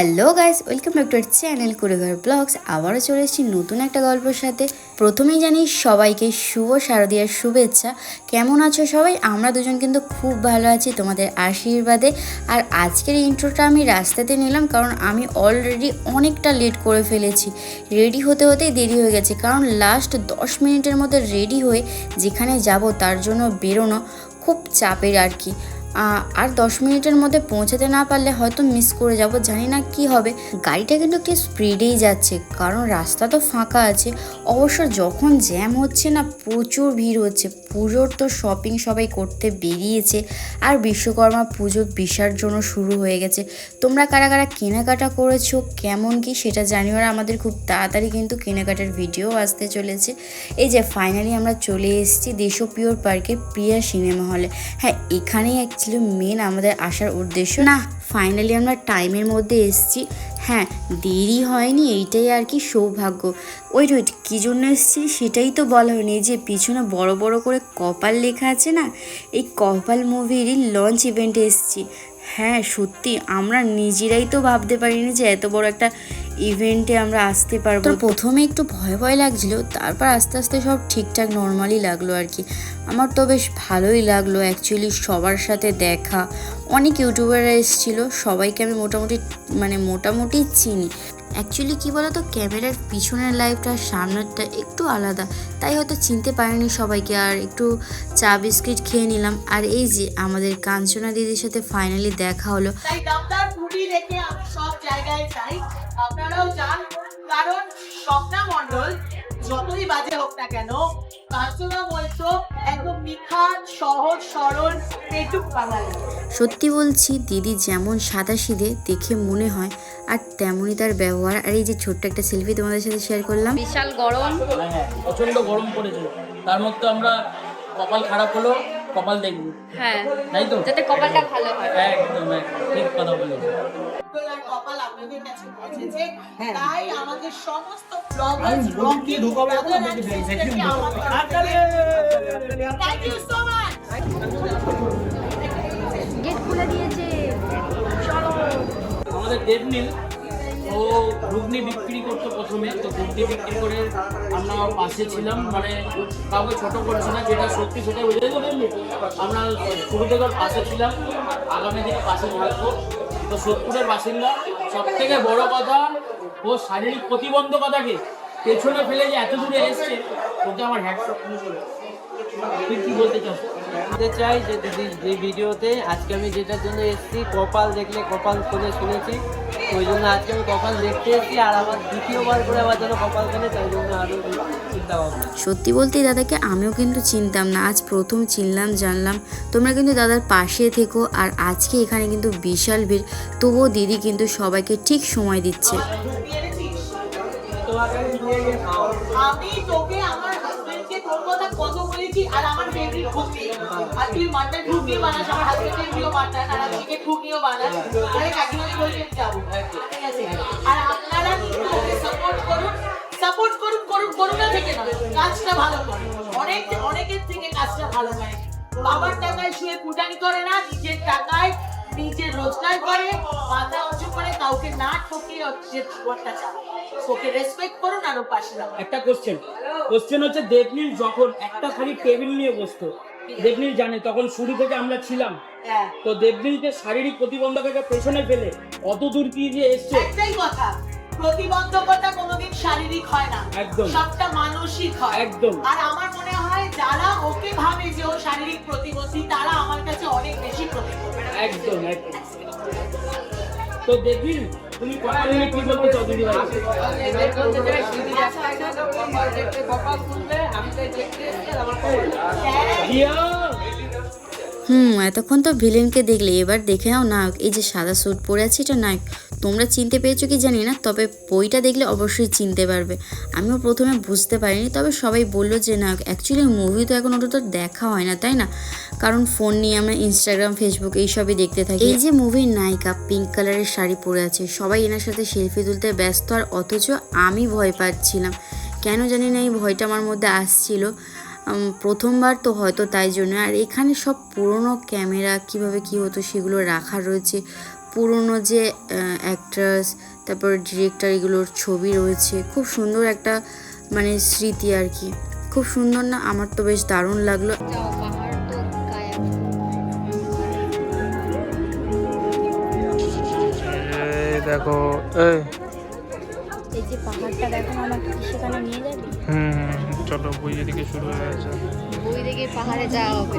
Hello guys, welcome back to our channel Kureghar vlogs. আবারও চলে এসেছি নতুন একটা গল্পের সাথে। প্রথমেই জানি সবাইকে শুভ শারদীয়ার শুভেচ্ছা। কেমন আছো সবাই? আমরা দুজন কিন্তু খুব ভালো আছি তোমাদের আশীর্বাদে। আর আজকের ইন্ট্রোটা আমি রাস্তাতে নিলাম কারণ আমি অলরেডি অনেকটা লেট করে ফেলেছি। রেডি হতে হতেই দেরি হয়ে গেছে কারণ লাস্ট দশ মিনিটের মধ্যে রেডি হয়ে যেখানে যাব তার জন্য বেরোনো খুব চাপের আর কি। আর দশ মিনিটের মধ্যে পৌঁছাতে না পারলে হয়তো মিস করে যাব, জানি না কি হবে। গাড়িটা কিন্তু একটু স্পিডেই যাচ্ছে, কারণ রাস্তা তো ফাঁকা আছে। অবশ্য যখন জ্যাম হচ্ছে না, প্রচুর ভিড় হচ্ছে। পুজোর তো শপিং সবাই করতে বেরিয়েছে, আর বিশ্বকর্মা পুজো বিসর্জন শুরু হয়ে গেছে। তোমরা কারা কারা কেনাকাটা করেছ, কেমন কি সেটা জানিও, আর আমাদের খুব তাড়াতাড়ি কিন্তু কেনাকাটার ভিডিও আসতে চলেছে। এই যে ফাইনালি আমরা চলে এসেছি দেশপ্রিয়র পার্কে প্রিয়া সিনেমা হলে। হ্যাঁ এখানেই অ্যাকচুয়ালি মেন আমাদের আসার উদ্দেশ্য। না ফাইনালি আমরা টাইমের মধ্যে এসেছি। হ্যাঁ দেরি হয়নি, এইটাই আর কি সৌভাগ্য। ওইট ওইট কী জন্য এসেছি সেটাই তো বলা হয়নি। যে পিছনে বড় বড় করে কপাল লেখা আছে না, এই কপাল মুভিরই লঞ্চ ইভেন্টে এসেছি। হ্যাঁ সত্যি, আমরা নিজেরাই তো ভাবতে পারিনি যে এত বড় একটা ইভেন্টে আমরা আসতে পারব। তো প্রথমে একটু ভয় ভয় লাগছিল তারপর আস্তে আস্তে সব ঠিকঠাক নর্মালি লাগল আর কি। আমার তো বেশ ভালোই লাগল অ্যাকচুয়ালি সবার সাথে দেখা। অনেক ইউটিউবাররা এসেছিল সবাইকে আমি মোটামুটি মানে মোটামুটি চিনি। অ্যাকচুয়ালি কী বলো তো ক্যামেরার পিছনের লাইফটা আর সামনেরটা একটু আলাদা। তাই হয়তো চিনতে পারিনি সবাইকে আর একটু চা বিস্কিট খেয়ে নিলাম। আর এই যে আমাদের কাঞ্চনা দিদির সাথে ফাইনালি দেখা হলো। তাই রেখে সব জায়গায় যাই। আপনারাও যান কারণ স্বপ্না মণ্ডল যতই বাজে হোক না কেন কাঞ্চনা বলতো একদম নিখাত সহজ সরল পেটুক বাঙালি। সত্যি বলছি দিদি যেমন সাদা সিধে দেখে মনে হয় আর তেমনই তার ব্যবহার। আর এই যে ছোট্ট একটা সেলফি তোমাদের সাথে শেয়ার করলাম। বিশাল গরম। প্রচণ্ড গরম পড়েছে। তার মধ্যে আমরা কপাল খারাপ হলো কপাল দেখব। হ্যাঁ। তাই তো? যাতে কপালটা ভালো হয়। একদম একদম। ঠিক কথা বলেছ। কপাল আপনাদের কাছে পৌঁছেছে। তাই আমাদের সমস্ত bloggers thank you so much gate খুলে দিয়েছে। চলো। আমাদের দেবনীল ও ঘুগনি বিক্রি করতো প্রথমে। তো ঘুগনি বিক্রি করে আমরা পাশে ছিলাম। মানে কাউকে ছোট করছি না যেটা সত্যি সেটাই বুঝে দেবনি আমরা শুরু থেকে পাশে ছিলাম। আগামী দিনে পাশে থাকব। তো সোদপুরের বাসিন্দা সব থেকে বড় কথা, ও শারীরিক প্রতিবন্ধকতাকে পেছনে ফেলে যে এত দূরে এসছে, ওকে আমার হ্যাটসঅপ তুই কি বলতে চাস বলতে চাই যে দিদি যে ভিডিওতে আজকে আমি যেটার জন্য এসেছি কপাল দেখলে কপাল করে শুনেছি ওই জন্য আজকে আমি কপাল দেখতে এসেছি আর আমার দ্বিতীয়বার করে আবার যেন কপাল কেনে তাই জন্য আরও চিন্তা ভাবনা সত্যি বলতে দাদাকে আমিও কিন্তু চিনতাম না আজ প্রথম চিনলাম জানলাম। তোমরা কিন্তু দাদার পাশে থেকো আর আজকে এখানে কিন্তু বিশাল ভিড়। তবুও দিদি কিন্তু সবাইকে ঠিক সময় দিচ্ছে। আমি তোকে আমার তোর কত বলেছি আর আমার ফেভারিট ঘুগনি আর তুই মাটন ঘুগনি বানাস, আমার হাজবেন্ডের প্রিয় মাটন আর চিকেন ঘুগনিও বানাস। তাহলে কাকিমাকে বলতে যাব। আর আপনারা কিন্তু ওকে সাপোর্ট করুন সাপোর্ট করুন করুন করুণা থেকে না কাজটা ভালো করে। অনেক অনেকের থেকে কাজটা ভালো করে। বাবার টাকায় শুয়ে কুটানি করে না, নিজের টাকায় নিজের রোজগার করে মাথা উঁচু করে কাউকে না ঠকিয়ে হচ্ছে জীবনটা চালায় ওকে রেসপেক্ট করুন আর পাশে রাখুন। একটা কোশ্চেন কোশ্চেন হচ্ছে দেবনীল যখন একটা খালি টেবিল নিয়ে বসতো দেবনীল জানে তখন শুরু থেকে আমরা ছিলাম। হ্যাঁ। তো দেবনীলকে শারীরিক প্রতিবন্ধকতা পেছনে ফেলে অত দূর কি যে এসছে? একটাই কথা প্রতিবন্ধকতা কোনোদিন শারীরিক হয় না। একদম। সবটা মানসিক হয়। একদম। আর আমার যারা ওকে ভাবে যে ও শারীরিক প্রতিবন্ধী তারা আমার কাছে অনেক বেশি প্রতিবন্ধী। একদম একদম। তো দেখি তুমি কপাল নিয়ে কি বলতে চাও দিদি ভাই দিয়া হুম, এতক্ষণ তো ভিলেনকে দেখলে। এবার দেখে নাও নায়ক এই যে সাদা স্যুট পরে আছে এটা নায়ক তোমরা চিনতে পেরেছ কি জানি না, তবে বইটা দেখলে অবশ্যই চিনতে পারবে। আমিও প্রথমে বুঝতে পারিনি, তবে সবাই বলল যে নায়ক অ্যাকচুয়ালি মুভি তো এখন ওটা তো দেখা হয় না, তাই না? কারণ ফোন নিয়ে আমরা ইনস্টাগ্রাম ফেসবুক এইসবই দেখতে থাকি। এই যে মুভির নায়িকা পিঙ্ক কালারের শাড়ি পরে আছে, সবাই এনার সাথে সেলফি তুলতে ব্যস্ত, আর অথচ আমি ভয় পাচ্ছিলাম। কেন জানি না এই ভয়টা আমার মধ্যে আসছিল। প্রথমবার তো হয়তো তাই জন্য। আর এখানে সব পুরনো ক্যামেরা কীভাবে কি হতো সেগুলো রাখা রয়েছে। পুরনো যে অ্যাক্ট্রেস তারপর ডিরেক্টর এগুলোর ছবি রয়েছে। খুব সুন্দর একটা মানে স্মৃতি আর কি। খুব সুন্দর না? আমার তো বেশ দারুণ লাগল। দেখো এই যে পাহাড়টা দেখো আমাকে কি সেখানে নিয়ে যাবি? হুম হুম, চলো বই এদিকে শুরু হয়ে গেছে। বই দেখে পাহাড়ে যাওয়া হবে।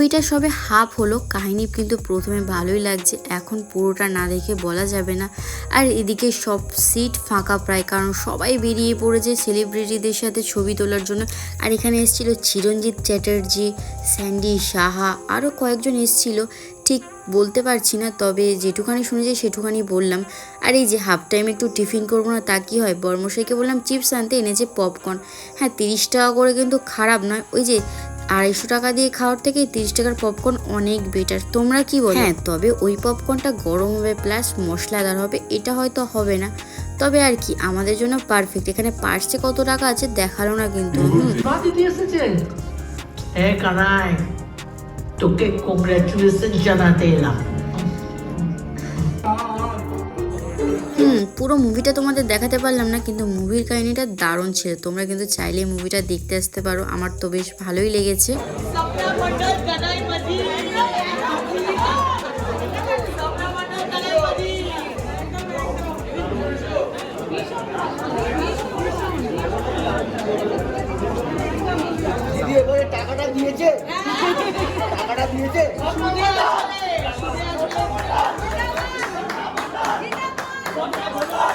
মুভিটা সবে হাফ হলো, কাহিনী কিন্তু প্রথমে ভালোই লাগছে, এখন পুরোটা না দেখে বলা যাবে না। আর এদিকে সব সিট ফাঁকা প্রায়, কারণ সবাই বেরিয়ে পড়েছে সেলিব্রিটিদের সাথে ছবি তোলার জন্য। আর এখানে এসেছিল চিরঞ্জিত চ্যাটার্জি, স্যান্ডি সাহা আরও কয়েকজন এসেছিল। ঠিক বলতে পারছি না, তবে যেটুখানি শুনেছি সেটুখানি বললাম। আর এই যে হাফ টাইম একটু টিফিন করব না, তা কি হয়? বর্মশাইকে বললাম, চিপস আনতে এনেছে পপকর্ন হ্যাঁ তিরিশ টাকা করে কিন্তু খারাপ নয়, ওই যে আড়াইশো টাকা দিয়ে খাওয়ার থেকে তিরিশ টাকার পপকর্ন অনেক বেটার তোমরা কি বলো? হ্যাঁ তবে ওই পপকর্নটা গরম হবে প্লাস মশলাদার হবে এটা হয়তো হবে না। তবে আর কি আমাদের জন্য পারফেক্ট এখানে পার্সে কত টাকা আছে দেখাল না কিন্তু। কানাই তোকে কংগ্রেচুলেশন জানাতে এলাম। পুরো মুভিটা তোমাদের দেখাতে পারলাম না, কিন্তু মুভির কাহিনীটা দারুণ ছিল। তোমরা কিন্তু চাইলে মুভিটা দেখতে আসতে পারো, আমার তো বেশ ভালোই লেগেছে। টাকাটা দিয়েছে। টাকাটা দিয়েছে।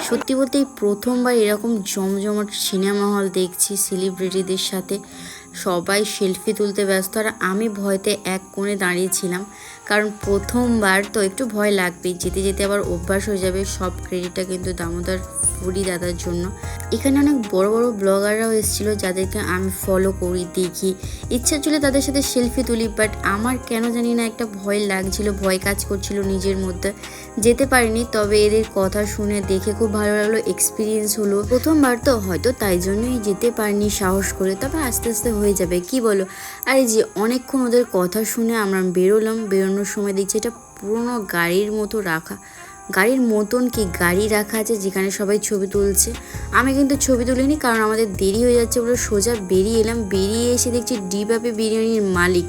সত্যি বলতে এই প্রথমবার এরকম জমজমাট সিনেমা হল দেখছি সেলিব্রিটিদের সাথে। সবাই সেলফি তুলতে ব্যস্ত আর আমি ভয়তে এক কোণে দাঁড়িয়েছিলাম কারণ প্রথমবার তো একটু ভয় লাগবেই, যেতে যেতে আবার অভ্যাস হয়ে যাবে সব ক্রেডিটটা কিন্তু দামোদার ফুরি দাদার জন্য। এখানে অনেক বড় বড় ব্লগাররাও এসেছিল যাদেরকে আমি ফলো করি, দেখি। ইচ্ছা ছিল তাদের সাথে সেলফি তুলি বাট আমার কেন জানি না একটা ভয় লাগছিল, ভয় কাজ করছিল নিজের মধ্যে। যেতে পারিনি, তবে এদের কথা শুনে দেখে খুব ভালো লাগল এক্সপিরিয়েন্স হলো। প্রথমবার তো হয়তো তাই জন্যই যেতে পারিনি, সাহস করে, তবে আস্তে আস্তে হয়ে যাবে, কি বলো? আর যে অনেকক্ষণ ওদের কথা শুনে আমরা বেরোলাম, বেরোনোর সময় দেখছি এটা পুরোনো গাড়ির মতো রাখা। গাড়ির মতন কি গাড়ি রাখা আছে যেখানে সবাই ছবি তুলছে? আমি কিন্তু ছবি তুলিনি কারণ আমাদের দেরি হয়ে যাচ্ছে বলে সোজা বেরিয়ে এলাম। বেরিয়ে এসে দেখছি ডিবাপি বিরিয়ানির মালিক।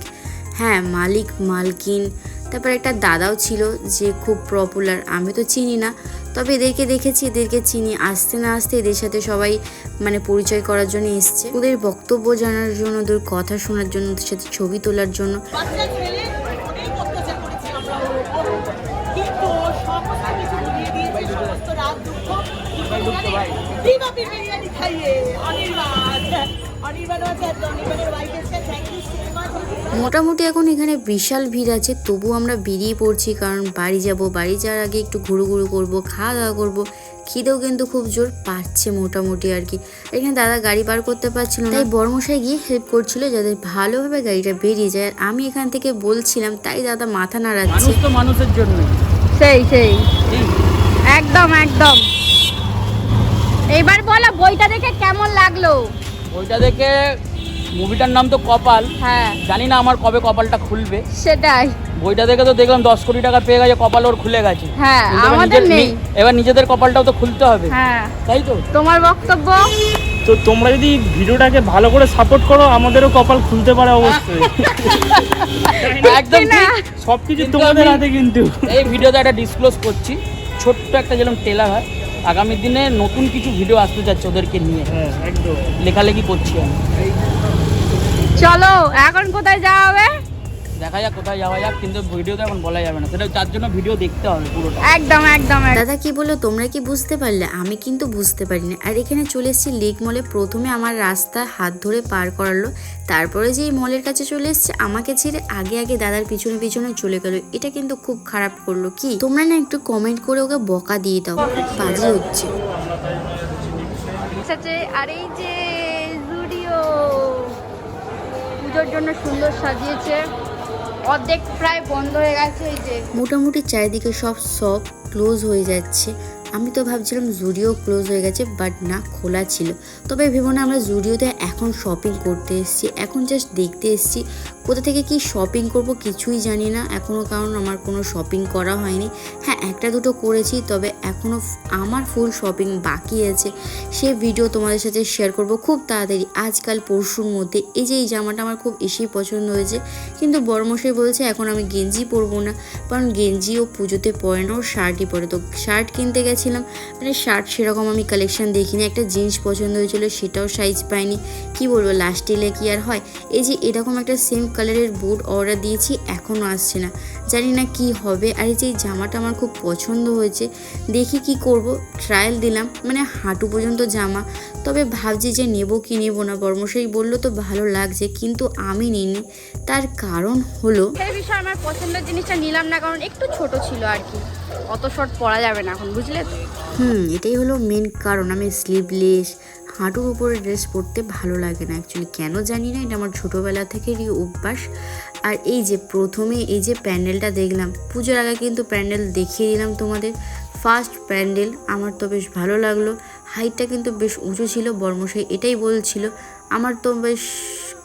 হ্যাঁ মালিক, মালকিন। তারপর একটা দাদাও ছিল যে খুব পপুলার আমি তো চিনি না। তবে এদেরকে দেখেছি, এদেরকে চিনি। আসতে না আসতে এদের সাথে সবাই মানে পরিচয় করার জন্য এসছে। ওদের বক্তব্য জানার জন্য, ওদের কথা শোনার জন্য, ওদের সাথে ছবি তোলার জন্য। বিরিয়ানি খাইয়ে। Anirban. Anirban অনির্বাণের bike thank you so much মোটামুটি এখন এখানে বিশাল ভিড় আছে তবু আমরা বেরিয়ে পড়ছি কারণ বাড়ি যাব। বাড়ি যাওয়ার আগে একটু ঘুরু ঘুরু করব খাওয়া দাওয়া করব। খিদেও কিন্তু খুব জোর পাচ্ছে মোটামুটি আর কি। এখানে দাদা গাড়ি পার করতে পারছিল না। তাই বর্মশাই গিয়ে হেল্প করছিল যাতে ভালোভাবে গাড়িটা বেরিয়ে যায়। আর আমি এখান থেকে বলছিলাম তাই দাদা মাথা নাড়াচ্ছে। তো মানুষের জন্য সেই সেই। একদম একদম। এইবার বলো বইটা দেখে কেমন লাগল? বইটা দেখে মুভিটার নাম তো কপাল। হ্যাঁ। জানি না আমার কবে কপালটা খুলবে। সেটাই। বইটা দেখে তো দেখলাম দশ কোটি টাকা পেয়ে গেছে কপাল ওর খুলে গেছে। হ্যাঁ আমাদের নেই। এবার নিজেদের কপালটাও তো খুলতে হবে। হ্যাঁ। তাই তো? তোমার বক্তব্য? তো তোমরা যদি ভিডিওটাকে ভালো করে সাপোর্ট করো আমাদেরও কপাল খুলতে পারে অবশ্যই। একদম সবকিছু তোমাদের হাতে কিন্তু। এই ভিডিওতে একটা ডিসক্লোজ করছি। ছোট্ট একটা যেরকম টেলার হয় আগামী দিনে নতুন কিছু ভিডিও আসতে যাচ্ছে ওদেরকে নিয়ে। হ্যাঁ লেখালেখি করছি আমি। চলো এখন কোথায় যাওয়া হবে? দেখা যাক কোথায় যাওয়া যাক কিন্তু ভিডিওতে এখন বলা যাবে না। সেটা তার জন্য ভিডিও দেখতে হবে পুরোটা। একদম একদম। দাদা কি বলল তোমরা কি বুঝতে পারলে? আমি কিন্তু বুঝতে পারিনি। আর এখানে চলে এসেছি লেক মলে প্রথমে আমার রাস্তা হাত ধরে পার করালো। তারপরে যে এই মলের কাছে চলে এসছে আমাকে ছেড়ে আগে আগে দাদার পিছনে পিছনে চলে গেল। এটা কিন্তু খুব খারাপ করল। কি? তোমরা না একটু কমেন্ট করে ওকে বকা দিয়ে দাও। বাজে হচ্ছে। এসেছে আর এই যে জুডিও পুজোর জন্য সুন্দর সাজিয়েছে। অর্ধেক প্রায় বন্ধ হয়ে গেছে এই যে। মোটামুটি চারিদিকে সব সব ক্লোজ হয়ে যাচ্ছে। আমি তো ভাবছিলাম জুডিও ক্লোজ হয়ে গেছে, বাট না, খোলা ছিল। তবে ভেবো না, আমরা জুডিওতে এখন শপিং করতে এসেছি। এখন জাস্ট দেখতে এসেছি। কোথা থেকে কি শপিং করব কিছুই জানি না। এখনও কারণ আমার কোনো শপিং করা হয়নি। হ্যাঁ একটা দুটো করেছি, তবে এখনও আমার ফুল শপিং বাকি আছে। সে ভিডিও তোমাদের সাথে শেয়ার করব খুব তাড়াতাড়ি। আজকাল পরশুর মধ্যে এই যে এই জামাটা আমার খুব বেশি পছন্দ হয়েছে, কিন্তু বড়মশাই বলছে এখন আমি গেঞ্জি পরবো না, কারণ গেঞ্জি ও পুজোতে পরে না, ও শার্টই পরে। তো শার্ট কিনতে গেছিলাম মানে শার্ট সেরকম আমি কালেকশন দেখিনি। একটা জিন্স পছন্দ হয়েছিল, সেটাও সাইজ পাইনি। কি বলব লাস্ট এলে কি আর হয়? এই যে এরকম একটা সেম কালারের বুট অর্ডার দিয়েছি এখনও আসছে না। জানি না কি হবে আর এই যে জামাটা আমার খুব পছন্দ হয়েছে দেখি কি করব। ট্রায়াল দিলাম মানে হাঁটু পর্যন্ত জামা তবে ভাবছি যে নেব কি নেব না বর্মশাই বলল তো ভালো লাগছে কিন্তু আমি নিইনি। তার কারণ হলো বিষয়ে আমার পছন্দের জিনিসটা নিলাম না কারণ একটু ছোট ছিল আর কি। অত শর্ট পরা যাবে না এখন বুঝলে? তো হুম এটাই হলো মেন কারণ আমি স্লিভলেস হাঁটুর উপরে ড্রেস পরতে ভালো লাগে না। অ্যাকচুয়ালি কেন জানি না, এটা আমার ছোটোবেলা থেকেরই অভ্যাস। আর এই যে প্রথমে এই যে প্যান্ডেলটা দেখলাম, পুজোর আগে কিন্তু প্যান্ডেল দেখিয়ে দিলাম তোমাদের। ফার্স্ট প্যান্ডেল, আমার তো বেশ ভালো লাগল। হাইটটা কিন্তু বেশ উঁচু ছিল, বর্মশাই এটাই বলছিল। আমার তো বেশ,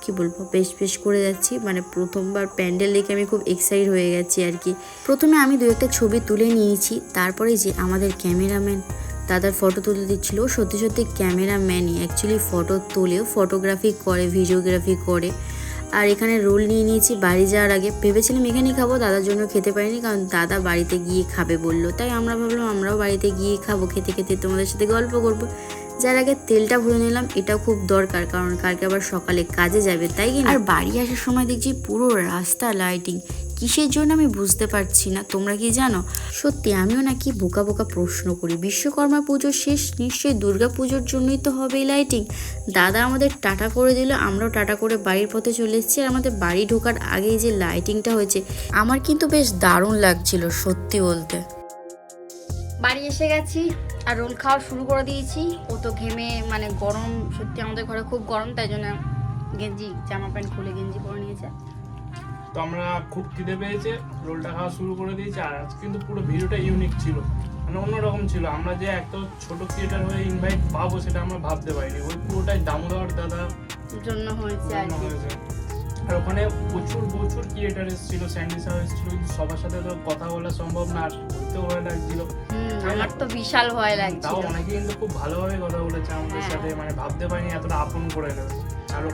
কি বলব, বেশ বেশ করে যাচ্ছি। মানে প্রথমবার প্যান্ডেল দেখে আমি খুব এক্সাইট হয়ে গেছি আর কি। প্রথমে আমি দু একটা ছবি তুলে নিয়েছি, তারপরে যে আমাদের ক্যামেরাম্যান দাদার ফটো তুলে দিচ্ছিল। সত্যি সত্যি ক্যামেরাম্যানই অ্যাকচুয়ালি ফটো তোলেও ফটোগ্রাফি করে ভিডিওগ্রাফি করে। আর এখানে রোল নিয়ে নিয়েছি, বাড়ি যাওয়ার আগে। ভেবেছিলাম এখানেই খাব, দাদার জন্য খেতে পারিনি কারণ দাদা বাড়িতে গিয়ে খাবে বলল। তাই আমরা ভাবলাম আমরাও বাড়িতে গিয়ে খাব, খেতে খেতে তোমাদের সাথে গল্প করব। যার আগে তেলটা ভরে নিলাম এটা খুব দরকার কারণ কালকে আবার সকালে কাজে যাবে, তাই আর বাড়ি আসার সময় দেখছি পুরো রাস্তা লাইটিং কিসের জন্য আমি বুঝতে পারছি না? তোমরা কি জানো? সত্যি, আমিও নাকি বোকা বোকা প্রশ্ন করি। বিশ্বকর্মা পুজো শেষ, নিশ্চয়ই দুর্গা পুজোর জন্যই তো হবে লাইটিং দাদা আমাদের টাটা করে দিল, আমরাও টাটা করে বাড়ির পথে চলে এসেছি। আর আমাদের বাড়ি ঢোকার আগেই যে লাইটিংটা হয়েছে, আমার কিন্তু বেশ দারুণ লাগছিল, সত্যি বলতে। বাড়ি এসে গেছি, আর রোল খাওয়া শুরু করে দিয়েছি। ও তো ঘেমে মানে গরম, সত্যি আমাদের ঘরে খুব গরম, তাই জন্য গেঞ্জি, জামা প্যান্ট খুলে গেঞ্জি পরে নিয়েছে। তো আমরা খুব খিদে পেয়েছে রোলটা খাওয়া শুরু করে দিয়েছি আর আজ কিন্তু পুরো ভিডিওটা ইউনিক ছিল। মানে অন্যরকম ছিল আমরা যে এত ছোট থিয়েটার হয়ে ইনভাইট পাবো সেটা আমরা ভাবতে পারিনি। ওই পুরোটাই দামোদর দাদা জন্য হয়েছে আর ওখানে প্রচুর প্রচুর ক্রিয়েটার এসেছিল স্যান্ডিসাও এসেছিল কিন্তু সবার সাথে তো কথা বলা সম্ভব না আর বলতেও ভয় লাগছিল। আমার তো বিশাল ভয় তাও লাগছিল। অনেকে কিন্তু খুব ভালোভাবে কথা বলেছে আমাদের হ্যাঁ। সাথে মানে ভাবতে পারিনি এতটা আপন করে নেবে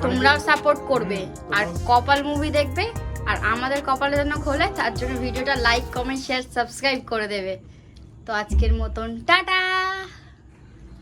তোমরাও সাপোর্ট করবে। আর কপাল মুভি দেখবে আর আমাদের কপালে যেন খোলে, তার জন্য ভিডিওটা লাইক কমেন্ট শেয়ার সাবস্ক্রাইব করে দেবে। তো আজকের মতন, টাটা!